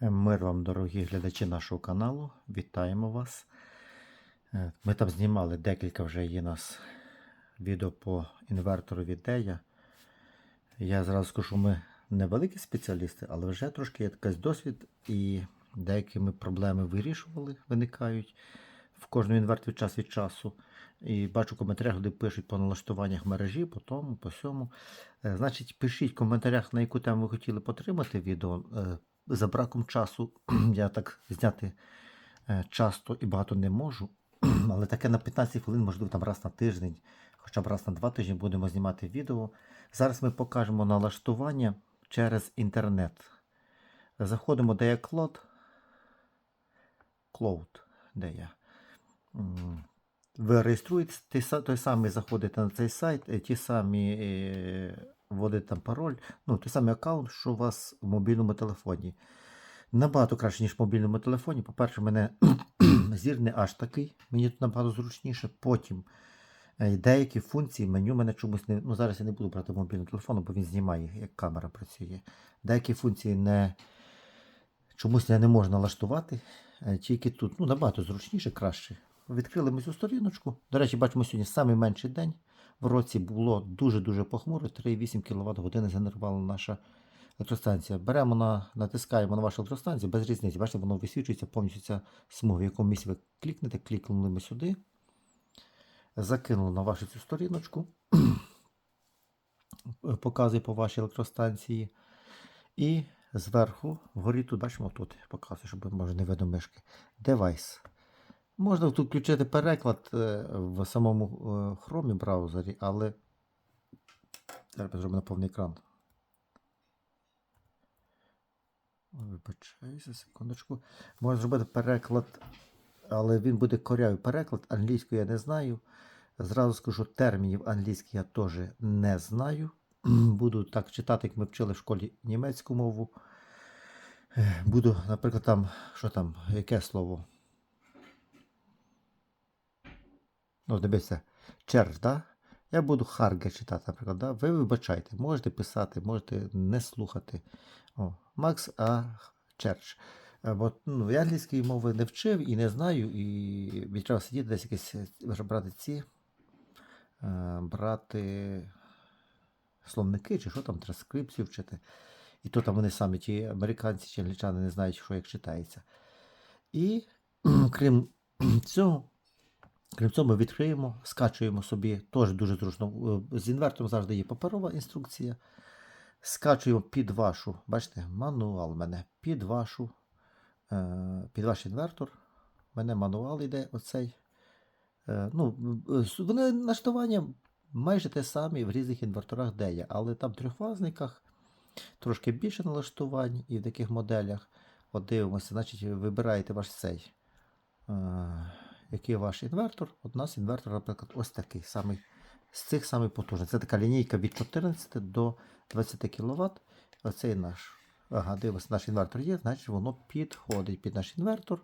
Мир вам, дорогі глядачі нашого каналу. Вітаємо вас. Е, Ми там знімали декілька вже є нас відео по інвертору від Дея. Я зразу скажу, ми не великі спеціалісти, але вже трошки є якийсь досвід і деякі ми проблеми вирішували, виникають в кожному інверторі час від часу. І бачу в коментарях, люди пишуть по налаштуваннях мережі, по тому, по сьому. Е, Значить, пишіть в коментарях, на яку тему ви хотіли потримати відео. Е, За браком часу я так зняти е, часто і багато не можу. Але таке на 15 хвилин, можливо, там раз на тиждень, хоча б раз на два тижні будемо знімати відео. Зараз ми покажемо налаштування через інтернет. Заходимо, де є Cloud. Cloud, де я. Ви реєструєтесь, той, самий заходите на цей сайт, е, ті самі вводите там пароль, ну, той самий аккаунт, що у вас в мобільному телефоні. Набагато краще, ніж в мобільному телефоні. По-перше, мене зір не аж такий, мені тут набагато зручніше. Потім е, деякі функції меню мене чомусь не. Ну, зараз я не буду брати мобільний телефон, бо він знімає, як камера працює. Деякі функції не чомусь не можу налаштувати. е, Тільки тут ну, набагато зручніше, краще. Відкрили ми цю сторіночку. До речі, бачимо сьогодні самий менший день. В році було дуже-дуже похмуро, 3,8 кВт години згенерувала наша електростанція. Беремо на, натискаємо на вашу електростанцію без різниці. Бачите, воно висвічується повністю ця смуга, в якому місці ви клікнете, клікнули ми сюди. Закинули на вашу цю сторіночку. Показує по вашій електростанції. І зверху, вгорі тут бачимо тут, показую, щоб може не видно мишки. Девайс. Можна тут включити переклад е, в самому е, хромі браузері, але зараз зробимо на повний екран. Вибачаюся, секундочку. Можна зробити переклад, але він буде корявий переклад. Англійську я не знаю. Зразу скажу, термінів англійських я теж не знаю. Буду так читати, як ми вчили в школі німецьку мову. Е, Буду, наприклад, там, що там, яке слово? Ну, дивіться, черж, да? Я буду харге читати, наприклад. Да? Ви вибачайте, можете писати, можете не слухати. О, Макс А. Черч. Е, Бо ну, я англійської мови не вчив і не знаю, і треба сидіти десь якісь е, брати ці, е, брати словники, чи що там, транскрипцію вчити. І то там вони самі, ті американці чи англічани, не знають, що як читається. І крім цього, крім цього, ми відкриємо, скачуємо собі, теж дуже зручно. е, З інвертором завжди є паперова інструкція. Скачуємо під вашу, бачите, мануал мене під вашу, е, під ваш інвертор. У мене мануал йде оцей. Е, ну, вони налаштування майже те самі в різних інверторах, де є, але там в трьохфазниках трошки більше налаштувань і в таких моделях. От дивимося, значить, вибираєте ваш цей. Який ваш інвертор? От у нас інвертор, наприклад, ось такий самий, з цих самих потужних. Це така лінійка від 14 до 20 кВт. Оцей наш. Ага, дивимося, наш інвертор є, значить воно підходить під наш інвертор.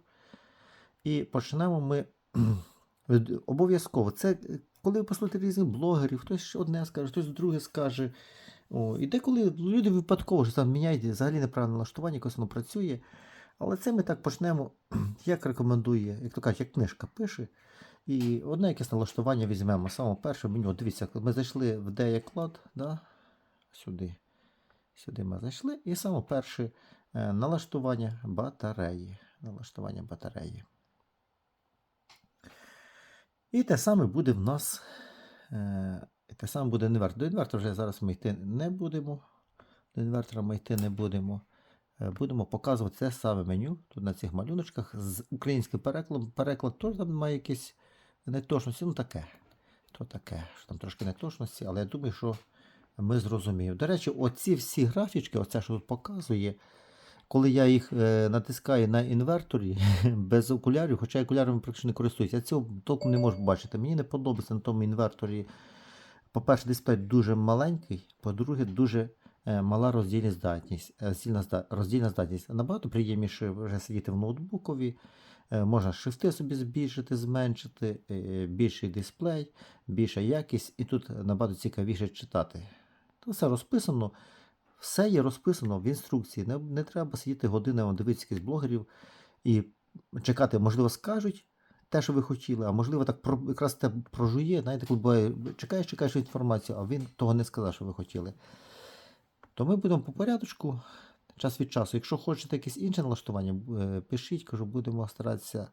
І почнемо ми обов'язково. Це коли ви послухаєте різних блогерів, хтось одне скаже, хтось друге скаже. О, і деколи люди випадково що там міняють взагалі неправильне налаштування, якось воно працює. Але це ми так почнемо, як рекомендує, як то кажуть, як книжка пише. І одне якесь налаштування візьмемо. Саме перше меню. Дивіться, ми зайшли в Деяклад, да? сюди. Сюди ми зайшли. І саме перше е, налаштування батареї. Налаштування батареї. І те саме буде в нас. Е, і те саме буде інвертор. До інвертора вже зараз ми йти не будемо. До інвертора ми йти не будемо. Е, Будемо показувати це саме меню тут на цих малюночках з українським перекладом. Переклад теж там має якісь неточності. Ну таке. То таке, що там трошки неточності, але я думаю, що ми зрозуміємо. До речі, оці всі графічки, оце, що тут показує, коли я їх е, натискаю на інверторі без окулярів, хоча я окулярами практично не користуюся, я цього толком не можу бачити. Мені не подобається на тому інверторі. По-перше, дисплей дуже маленький, по-друге, дуже мала роздільна здатність. е, роздільна здатність. Набагато приємніше вже сидіти в ноутбукові. Е, Можна шрифти собі збільшити, зменшити, е, більший дисплей, більша якість, і тут набагато цікавіше читати. То все розписано. Все є розписано в інструкції. Не, не треба сидіти годинами дивитися якихось блогерів і чекати, можливо, скажуть те, що ви хотіли, а можливо, так про, якраз те прожує. Знаєте, коли чекаєш, чекаєш інформацію, а він того не сказав, що ви хотіли. То ми будемо по порядочку, час від часу. Якщо хочете якесь інше налаштування, е, пишіть, кажу, будемо старатися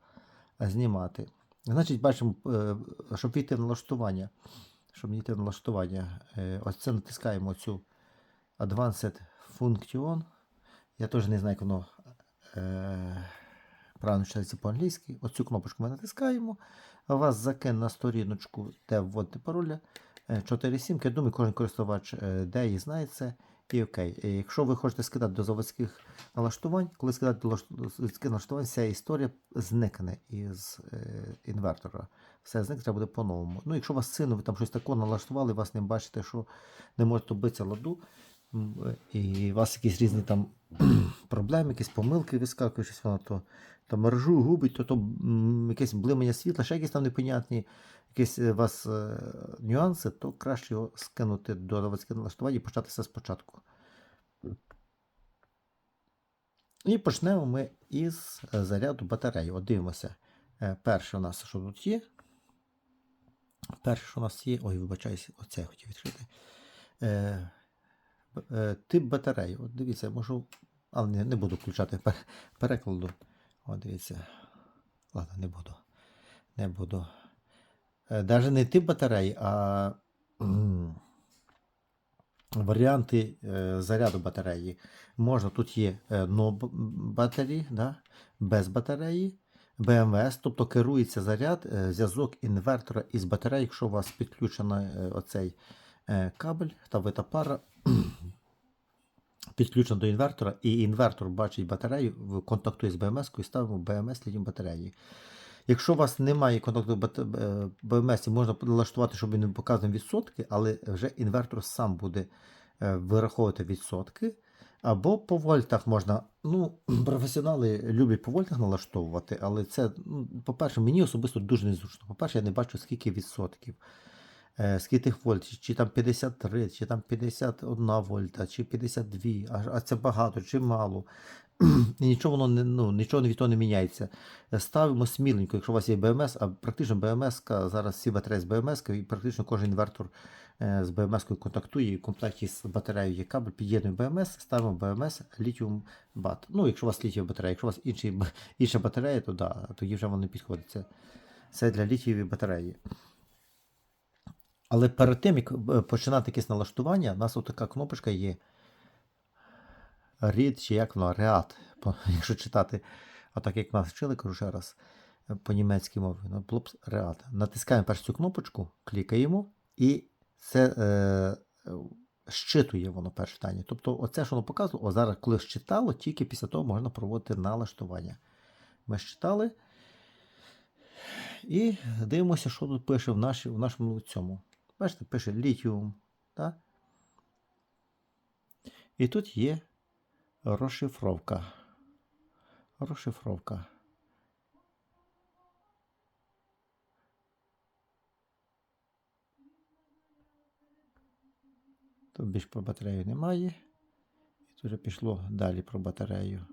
е, знімати. Значить, бачимо, е, щоб війти в налаштування. Щоб війти налаштування, ось це натискаємо цю Advanced Function. Я теж не знаю, як воно правильно читається по-англійськи. Оцю кнопочку ми натискаємо. Вас закине на сторіночку, де вводити пароля. 4 сімки. Я думаю, кожен користувач де і знає це. І окей. Якщо ви хочете скидати до заводських налаштувань, коли скидати до заводських налаштувань, вся історія зникне із е, інвертора. Все зникне, треба буде по-новому. Ну, якщо у вас сильно, ви там щось таке налаштували, вас не бачите, що не можете добитися ладу, і у вас якісь різні там проблеми, якісь помилки вискакують, щось воно то, то мережу губить, то, то якесь блимання світла, ще якісь там непонятні якісь у вас е, нюанси, то краще його скинути до заводських налаштувань і почати все спочатку. І почнемо ми із е, заряду батареї. От дивимося. Е, Перше у нас, що тут є. Перше, що у нас є. Ой, вибачаюся, оце я хотів відкрити. Е, е, тип батареї. От дивіться, можу. Але не, не буду включати перекладу. От дивіться. Ладно, не буду. Не буду. Е, Даже не тип батареї, а варіанти е, заряду батареї. Можна, тут є е, no б- да? без батареї, BMS, тобто керується заряд, е, зв'язок інвертора із батареї, якщо у вас підключений е, оцей е, кабель та вита пара. Підключено до інвертора, і інвертор бачить батарею, контактує з BMS і ставимо BMS літіум батареї. Якщо у вас немає контакту е, BMS, можна налаштувати, щоб він показував відсотки, але вже інвертор сам буде е, вираховувати відсотки. Або по вольтах можна. Ну, професіонали люблять по вольтах налаштовувати, але це, ну, по-перше, мені особисто дуже незручно. По-перше, я не бачу, скільки відсотків, е, скільки тих вольт, чи, там 53, чи там 51 вольта, чи 52, а, а це багато, чи мало. І нічого воно не, ну, нічого від того не міняється. Ставимо сміленько, якщо у вас є BMS, а практично BMS, зараз всі батареї з BMS, і практично кожен інвертор е, з BMS контактує, і в комплекті з батареєю є кабель, під'єднуємо BMS, ставимо BMS літіум бат. Ну, якщо у вас літієва батарея, якщо у вас інший, б- інша батарея, то да, тоді вже воно не підходить. Це, це для літієвої батареї. Але перед тим, як е, починати якесь налаштування, у нас отака кнопочка є. Read, чи як воно, Read, якщо читати, отак як нас вчили, кажу ще раз, е, по німецькій мові, ну, було б Read. Натискаємо першу цю кнопочку, клікаємо, і це е, щитує воно перше питання. Тобто, оце, що воно показувало, о, зараз, коли щитало, тільки після того можна проводити налаштування. Ми щитали. І дивимося, що тут пише в, наші, в нашому цьому. Бачите, пише літіум. Так? І тут є розшифровка. Розшифровка. Тут більш про батарею немає. І тут вже пішло далі про батарею.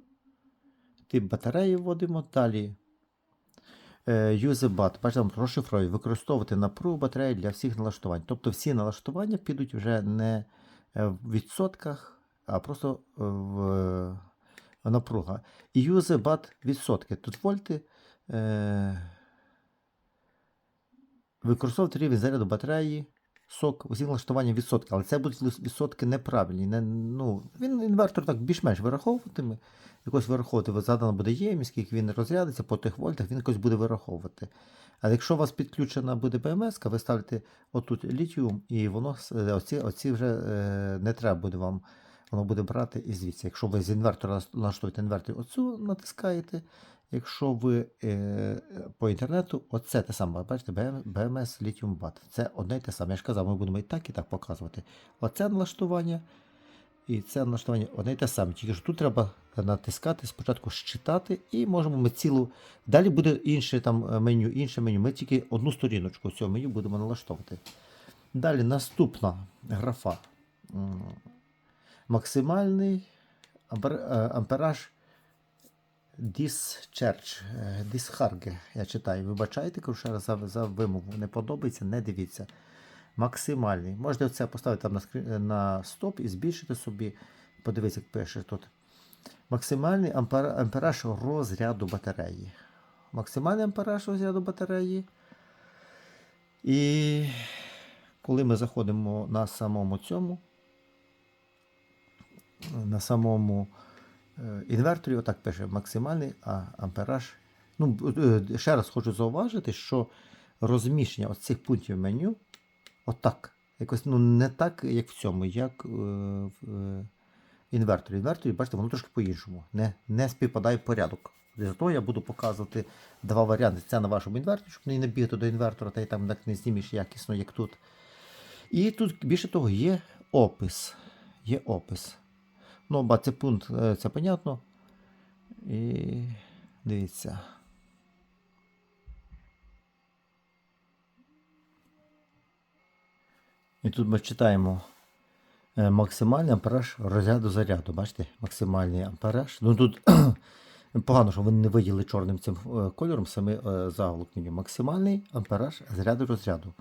Тип батареї вводимо далі. Бачите, там розшифровує, використовувати напругу батареї для всіх налаштувань. Тобто всі налаштування підуть вже не в відсотках, а просто в е, напруга. І UseBat відсотки. Тут вольти. Е, використовувати рівень заряду батареї, сок, усі налаштування відсотки, але це будуть відсотки неправильні. Не, ну, він інвертор так більш-менш вираховуватиме, якось вираховувати, задана буде ємність, скільки він розрядиться по тих вольтах, він якось буде вираховувати. Але якщо у вас підключена буде БМС, ви ставите отут літіум, і воно е, оці, оці вже е, не треба буде вам. Воно буде брати і звідси. Якщо ви з інвертора налаштуєте інвертор, оцю натискаєте. Якщо ви е, по інтернету, оце те саме, бачите, BMS Lithium BAT. Це одне й те саме. Я ж казав, ми будемо і так, і так показувати. Оце налаштування і це налаштування одне й те саме. Тільки що тут треба натискати, спочатку щитати, і можемо ми цілу. Далі буде інше там е, меню, інше меню. Ми тільки одну сторіночку цього меню будемо налаштовувати. Далі наступна графа. Максимальний е, ампераж Discharge, е, Discharge, я читаю. Вибачайте, кажу ще раз за, за вимову. Не подобається, не дивіться. Максимальний. Можете це поставити там на, скрін, на стоп і збільшити собі. Подивіться, як пише тут. Максимальний ампер, ампераж розряду батареї. Максимальний ампераж розряду батареї. І коли ми заходимо на самому цьому, на самому е, інверторі, отак пише максимальний а, ампераж. Ну, е, ще раз хочу зауважити, що розміщення цих пунктів меню отак. Якось ну, не так, як в цьому, як е, в е, інверторі. Інверторі, бачите, воно трошки по-іншому. Не, не співпадає порядок. Того я буду показувати два варіанти. Це на вашому інверторі, щоб не бігати до інвертора, та й там не знімеш якісно, як тут. І тут, більше того, є опис. Є опис. Ну, ба, це пункт, е, це понятно. І дивіться. І тут ми читаємо е, максимальний ампераж розряду заряду. Бачите? Максимальний ампераж. Ну тут погано, що вони не виділи чорним цим е, кольором саме заголовок меню. Максимальний ампераж заряду розряду.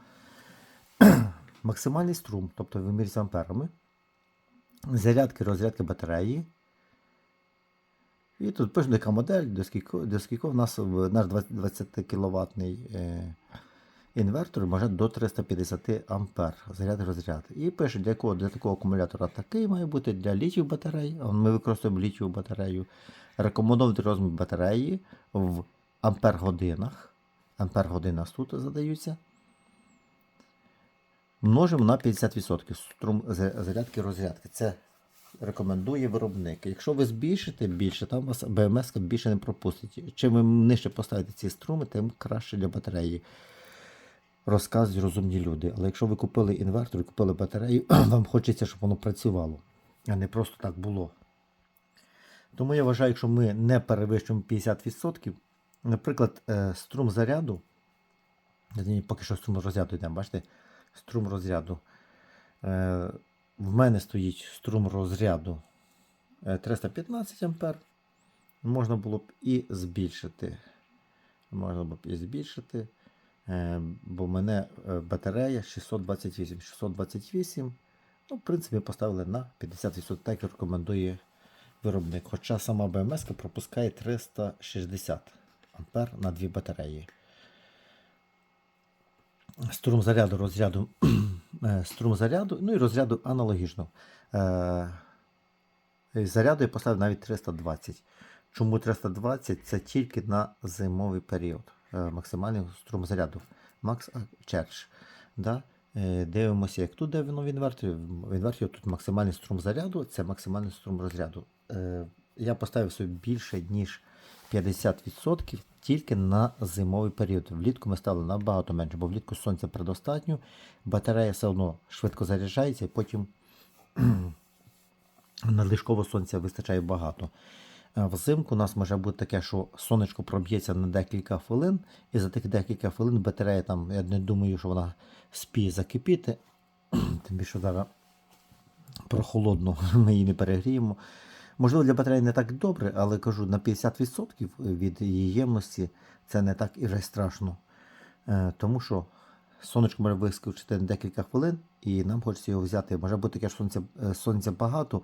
Максимальний струм, тобто вимірюється амперами. Зарядки, розрядки батареї. І тут пише, яка модель, до скільки, до скільки в нас наш 20 кВт е, інвертор може до 350 ампер заряд розряд. І пише, для, якого, для такого акумулятора такий має бути, для літів батарей. Ми використовуємо літію батарею. Рекомендований розмір батареї в ампер-годинах. Ампер-годинах тут задаються. Множимо на 50% струм зарядки розрядки. Це рекомендує виробник. Якщо ви збільшите більше, там вас БМС більше не пропустить. Чим ви нижче поставите ці струми, тим краще для батареї. Розказують розумні люди. Але якщо ви купили інвертор і купили батарею, вам хочеться, щоб воно працювало, а не просто так було. Тому я вважаю, якщо ми не перевищуємо 50%, наприклад, е, струм заряду, поки що струм розряду йдемо, бачите? Струм розряду. Е, В мене стоїть струм розряду е, 315 ампер. Можна було б і збільшити. Можна б і збільшити. е, Бо в мене е, батарея 628. 628. Ну, в принципі, поставили на 50%, так як рекомендує виробник. Хоча сама БМС пропускає 360 ампер на дві батареї. Струм заряду розряду е, струм заряду, ну і розряду аналогічно. Е, заряду я поставив навіть 320. Чому 320? Це тільки на зимовий період. Е, максимальний струм заряду. Max Charge. Да? Дивимося, як тут де воно в інверторі. В інверторі тут максимальний струм заряду, це максимальний струм розряду. Я поставив собі більше, ніж 50% тільки на зимовий період. Влітку ми ставили набагато менше, бо влітку сонця предостатньо, батарея все одно швидко заряджається і потім надлишкового сонця вистачає багато. Взимку у нас може бути таке, що сонечко проб'ється на декілька хвилин, і за тих декілька хвилин батарея там, я не думаю, що вона спіє закипіти. Тим більше зараз прохолодно, ми її не перегріємо. Можливо, для батареї не так добре, але кажу, на 50% від її ємності це не так і вже страшно. Е, Тому що сонечко може вискочити декілька хвилин, і нам хочеться його взяти. Може бути таке, сонця, е, сонця багато,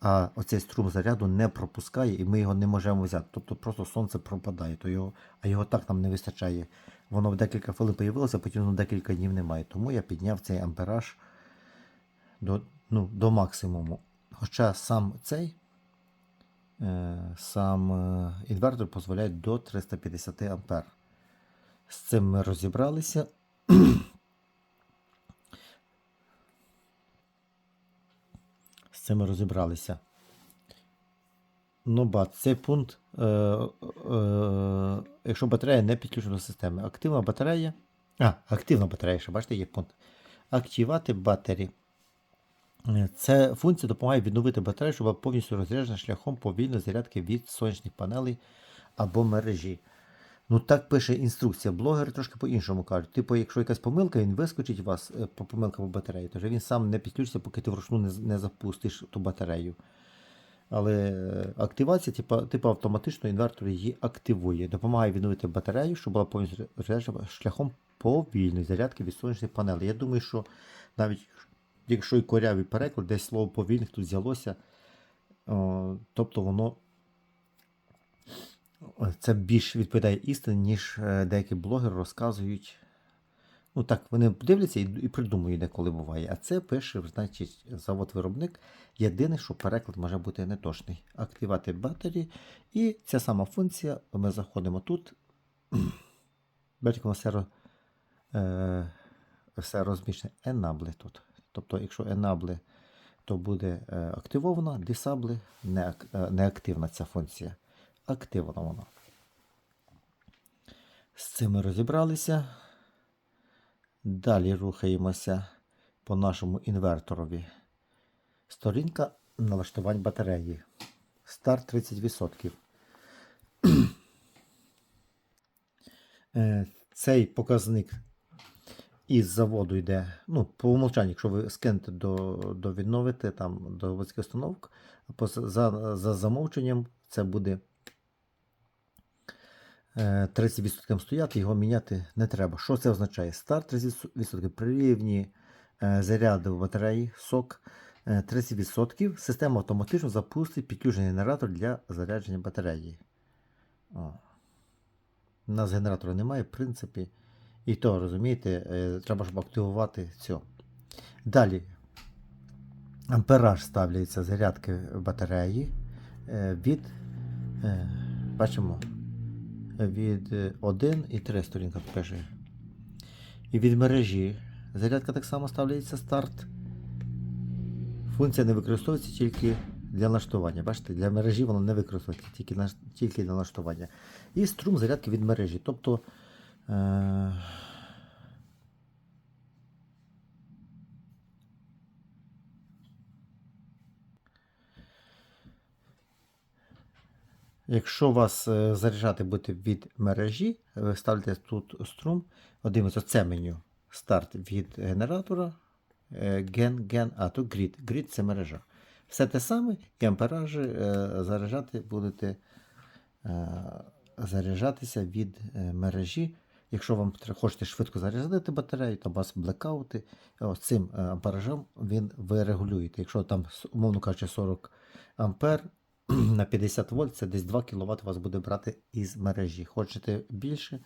а оцей струм заряду не пропускає, і ми його не можемо взяти. Тобто просто сонце пропадає, то його, а його так нам не вистачає. Воно в декілька хвилин появилося, потім воно декілька днів немає. Тому я підняв цей ампераж до, ну, до максимуму. Хоча сам цей сам е, інвертор дозволяє до 350 ампер. З цим ми розібралися. З цим ми розібралися. Ну, бац, цей пункт, е, е, якщо батарея не підключена до системи. Активна батарея. А, активна батарея, ще бачите, є пункт. Активувати батарі. Е, Це функція допомагає відновити батарею, щоб була повністю розряджена шляхом повільної зарядки від сонячних панелей або мережі. Ну так пише інструкція. Блогери трошки по-іншому кажуть. Типу, якщо якась помилка, він вискочить у вас е, по помилка по батареї, то він сам не підключиться, поки ти вручну не, не запустиш ту батарею. Але е, активація, типу, типу автоматично інвертор її активує. Допомагає відновити батарею, щоб була повністю заряджена шляхом повільної зарядки від сонячної панелі. Я думаю, що навіть якщо і корявий переклад, десь слово повільних тут взялося, тобто воно це більш відповідає істині, ніж е, деякі блогери розказують. Ну так, вони дивляться і, і придумують деколи буває. А це пише, значить, завод-виробник. Єдине, що переклад може бути неточний. Активати батареї. І ця сама функція. Ми заходимо тут. Бачите, воно все, е, все розміщене. Enable тут. Тобто, якщо enable, то буде е, активовано, disable е, неактивна ця функція. Активована вона. З цим ми розібралися. Далі рухаємося по нашому інверторові. Сторінка налаштувань батареї. Старт 30%. Е, Цей показник із заводу йде. Ну, по умовчанню, якщо ви скинете до, до відновити там до заводських установок, по, за, за замовченням це буде е, 30% стояти, його міняти не треба. Що це означає? Старт 30% при рівні е, заряду батареї, сок е, 30%. Система автоматично запустить підключений генератор для зарядження батареї. О. У нас генератора немає, в принципі. І то, розумієте, е, треба, щоб активувати цю. Далі. Ампераж ставляється зарядки батареї е, від, е, бачимо, від 1 і 3 сторінка пише. І від мережі зарядка так само ставляється старт. Функція не використовується тільки для налаштування. Бачите, для мережі воно не використовується тільки, тільки для налаштування. І струм зарядки від мережі. Тобто. Е- Якщо вас е, заряджати буде від мережі, ви ставите тут струм, дивимося, це меню. Старт від генератора, е, ген, ген, а тут грід. Грід це мережа. Все те саме, і амперажі заряджати будете заряджатися від мережі. Якщо вам хочете швидко зарядити батарею, то вас блекаути. Ось цим е, амперажем він ви регулюєте. Якщо там, умовно кажучи, 40 ампер, на 50 вольт це десь 2 кВт вас буде брати із мережі. Хочете більше,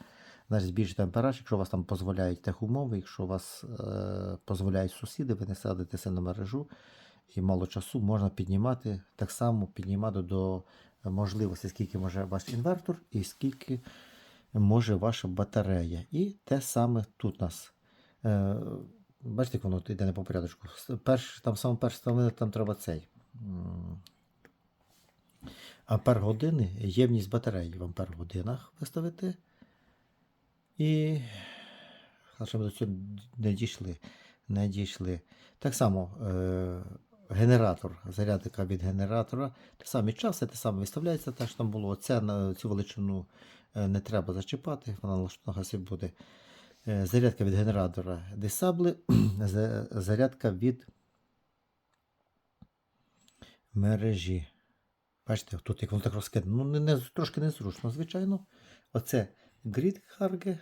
значить збільшити ампераж, якщо вас там дозволяють техумови, якщо вас е, дозволяють сусіди, ви не садитеся на мережу і мало часу, можна піднімати, так само піднімати до можливості, скільки може ваш інвертор і скільки може ваша батарея. І те саме тут у нас. Е, бачите, як воно йде не по порядочку. Перш, там саме перше ставлення, там треба цей. Ампер години, ємність батареї в ампер годинах виставити. І. Ми до цього не дійшли. Не дійшли. Так само е, генератор, зарядка від генератора. Те саме час, те саме виставляється, те, що там було. Це на цю величину не треба зачіпати, вона налаштована собі буде. Е, зарядка від генератора за- зарядка від мережі. Бачите, тут як воно так розкидано. Ну, не, не, трошки незручно, звичайно. Оце Grid Harge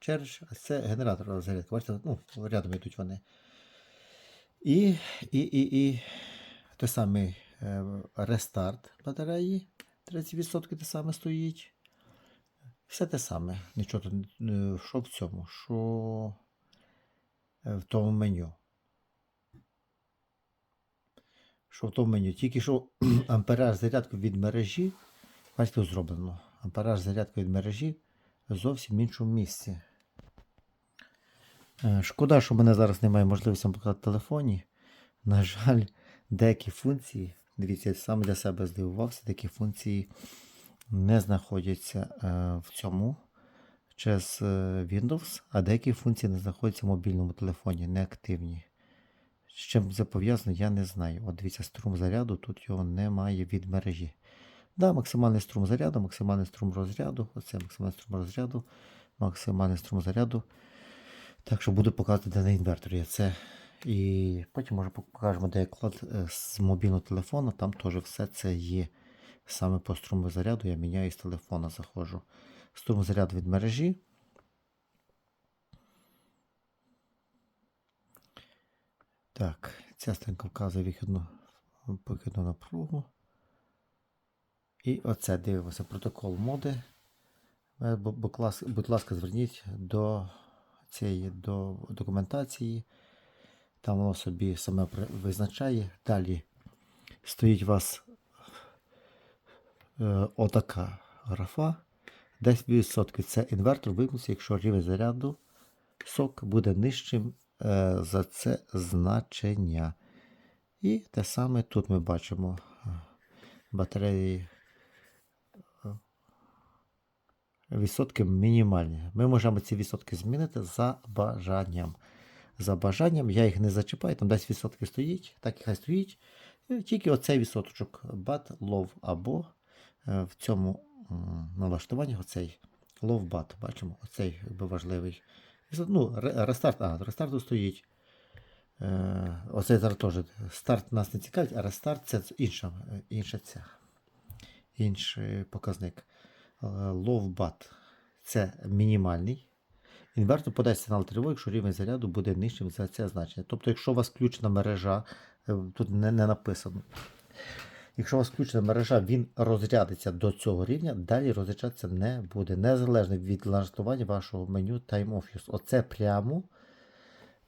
Charge, а це генератор зарядка. Бачите, ну, рядом йдуть вони. І, і, і, і той самий е, рестарт батареї. 30% те саме стоїть. Все те саме. Нічого що в цьому, що е, в тому меню. Що в тому меню? Тільки що ампераж зарядки від мережі. Бачите, зроблено. Ампераж зарядки від мережі зовсім в іншому місці. Е, Шкода, що в мене зараз немає можливості показати в телефоні. На жаль, деякі функції, дивіться, я сам для себе здивувався, деякі функції не знаходяться е, в цьому через е, Windows, а деякі функції не знаходяться в мобільному телефоні, неактивні. З чим це пов'язано, я не знаю. От дивіться, струм заряду, тут його немає від мережі. Да, максимальний струм заряду, максимальний струм розряду. Оце максимальний струм розряду, максимальний струм заряду. Так що буду показувати, де на інверторі це. І потім може покажемо, де клад е, з мобільного телефону. Там теж все це є. Саме по струму заряду я міняю з телефона, заходжу. Струм заряду від мережі. Так, ця стрінка вказує вихідну покидну напругу. І оце дивимося протокол моди. Е, Будь ласка, зверніть до цієї до документації. Там воно собі саме визначає. Далі стоїть у вас отака графа. 10% це інвертор вимкнеться, якщо рівень заряду сок буде нижчим е, за це значення. І те саме тут ми бачимо е, батареї е, відсотки мінімальні. Ми можемо ці відсотки змінити за бажанням. За бажанням я їх не зачіпаю, там 10% стоїть, так і хай стоїть. Тільки оцей відсоточок BAT, LOW або е, в цьому налаштуванні оцей BAT. Бачимо, оцей якби важливий. Ну, рестарт, а, рестарту стоїть. Е, Оцей зараз теж старт нас не цікавить, а рестарт це інша, інша ця, інший показник. Е, Low BAT це мінімальний. Інвертор подасть сигнал тривоги, якщо рівень заряду буде нижчим за це значення. Тобто, якщо у вас включена мережа, е, тут не, не написано. Якщо у вас включена мережа, він розрядиться до цього рівня, далі розряджатися не буде, незалежно від налаштування вашого меню Time of Use. Оце прямо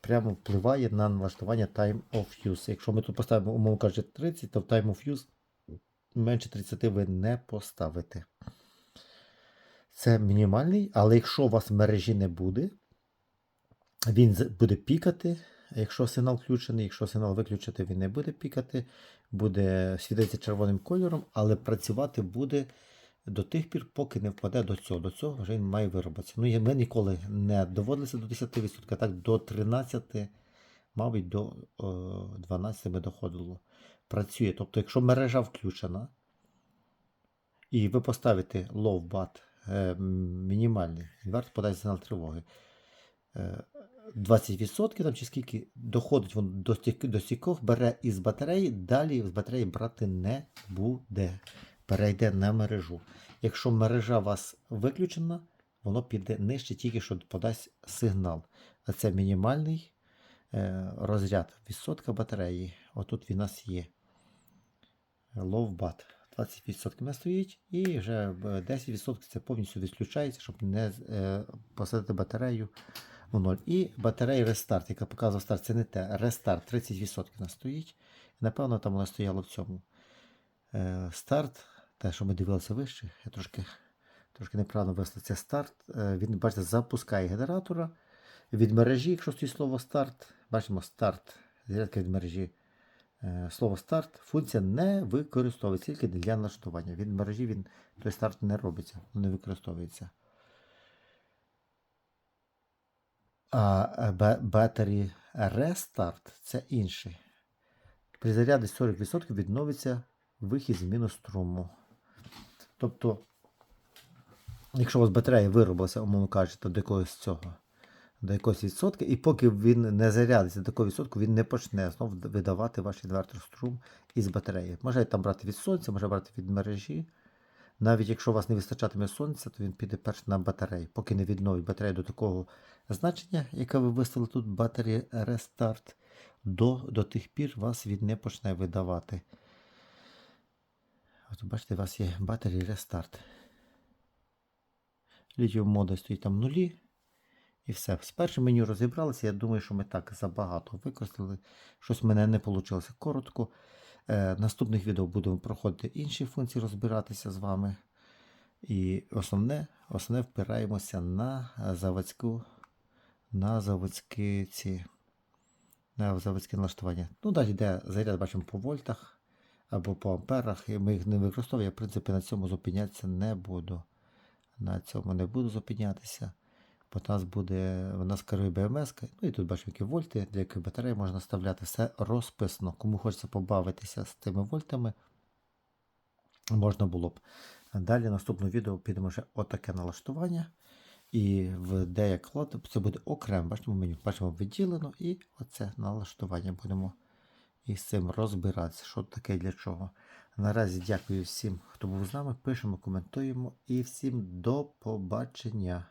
прямо впливає на налаштування Time of Use. Якщо ми тут поставимо, умовно кажучи, 30, то в Time of Use менше 30 ви не поставите. Це мінімальний, але якщо у вас мережі не буде, він буде пікати. Якщо сигнал включений, якщо сигнал виключити, він не буде пікати, буде світитися червоним кольором, але працювати буде до тих пір, поки не впаде до цього. До цього вже він має виробитися. Ну, ми ніколи не доводилися до 10%, так до 13%, мабуть, до е, 12 ми доходило. Працює. Тобто, якщо мережа включена, і ви поставите low BAT е, мінімальний, інвертор подасть сигнал тривоги. Е, 20% там чи скільки доходить він до, стільки- до стількох, бере із батареї, далі з батареї брати не буде. Перейде на мережу. Якщо мережа у вас виключена, воно піде нижче, тільки що подасть сигнал. А це мінімальний е, розряд відсотка батареї. Отут він у нас є. BAT. 20% не стоїть, і вже е, 10% це повністю відключається, щоб не е, посадити батарею в ноль. І батарея рестарт, яка показувала старт, це не те. Рестарт 30% у нас стоїть. Напевно, там вона стояла в цьому. Е, старт, те, що ми дивилися вище, я трошки, трошки неправильно висловив. Це старт. Е, він, бачите, запускає генератора від мережі, якщо стоїть слово старт. Бачимо старт, зарядка від мережі. Е, Слово старт, функція не використовується тільки для налаштування. Від мережі він той старт не робиться, не використовується. А е, Battery Restart це інший. При заряді 40% відновиться вихід з мінус струму. Тобто, якщо у вас батарея виробилася, умовно кажучи, до якогось цього, до якогось відсотка, і поки він не зарядиться до такого відсотку, він не почне знову видавати ваш інвертор струм із батареї. Може там брати від сонця, може брати від мережі. Навіть якщо у вас не вистачатиме сонця, то він піде перш на батарею. Поки не відновить батарею до такого значення, яке ви виставили тут батарея Restart, до, до тих пір вас він не почне видавати. От бачите, у вас є батарея Restart. Літіум мода стоїть там нулі. І все. З першим меню розібралися. Я думаю, що ми так забагато використали. Щось в мене не вийшло коротко. Е, наступних відео будемо проходити інші функції, розбиратися з вами. І основне, основне впираємося на заводську, на заводські ці, на заводське налаштування. Ну, далі йде заряд, бачимо по вольтах або по амперах. І ми їх не використовуємо. Я, в принципі, на цьому зупинятися не буду. На цьому не буду зупинятися. Бо у нас буде, у нас керує БМС, ну і тут бачимо, які вольти, для якої батареї можна вставляти. Все розписано. Кому хочеться побавитися з тими вольтами, можна було б. Далі наступне відео підемо вже отаке налаштування. І в деяк лот це буде окремо. Бачимо меню, бачимо виділено, і оце налаштування будемо із цим розбиратися, що таке і для чого. Наразі дякую всім, хто був з нами. Пишемо, коментуємо і всім до побачення.